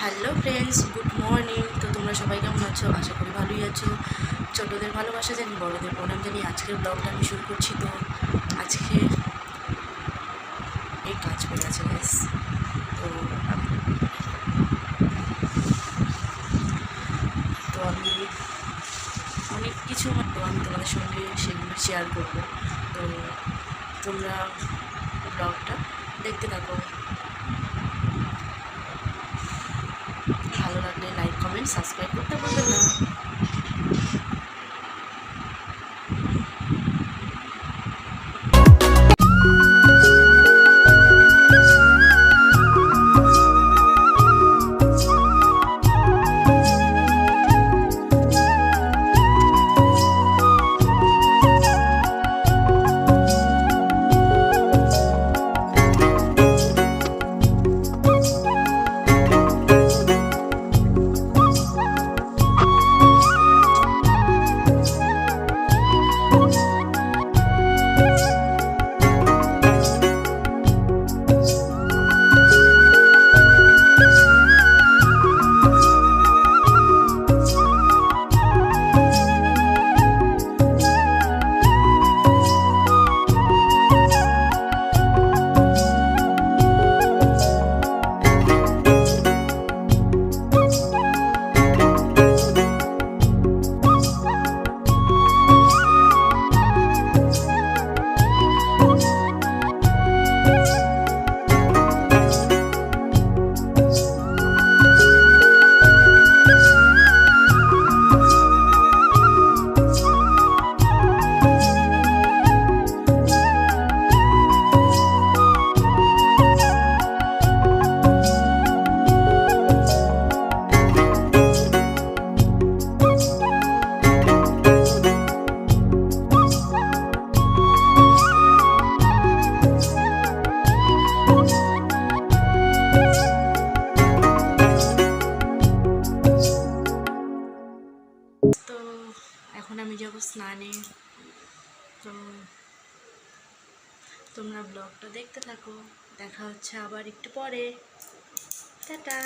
Hello friends good morning তো তোমরা সবাই কেমন আছো? আশা করি ভালোই আছো। ছোটোদের ভালোবাসা জানি, বড়োদের প্রণাম জানি। আজকের ব্লগটা আমি শুরু করছি তো। আজকে এই কাজ করে আছে ব্যাস তো তো আমি অনেক কিছু তো আমি তোমাদের সঙ্গে সেগুলো শেয়ার করব। তো তোমরা ব্লগটা দেখতে থাকো। ভালো লাগলে লাইক কমেন্ট সাবস্ক্রাইব করতে ভুলবেন না। এখন আমি যাব স্নানে। তো তোমরা ব্লগটা দেখতে থাকো। দেখা হচ্ছে আবার একটু পরে। টাটা।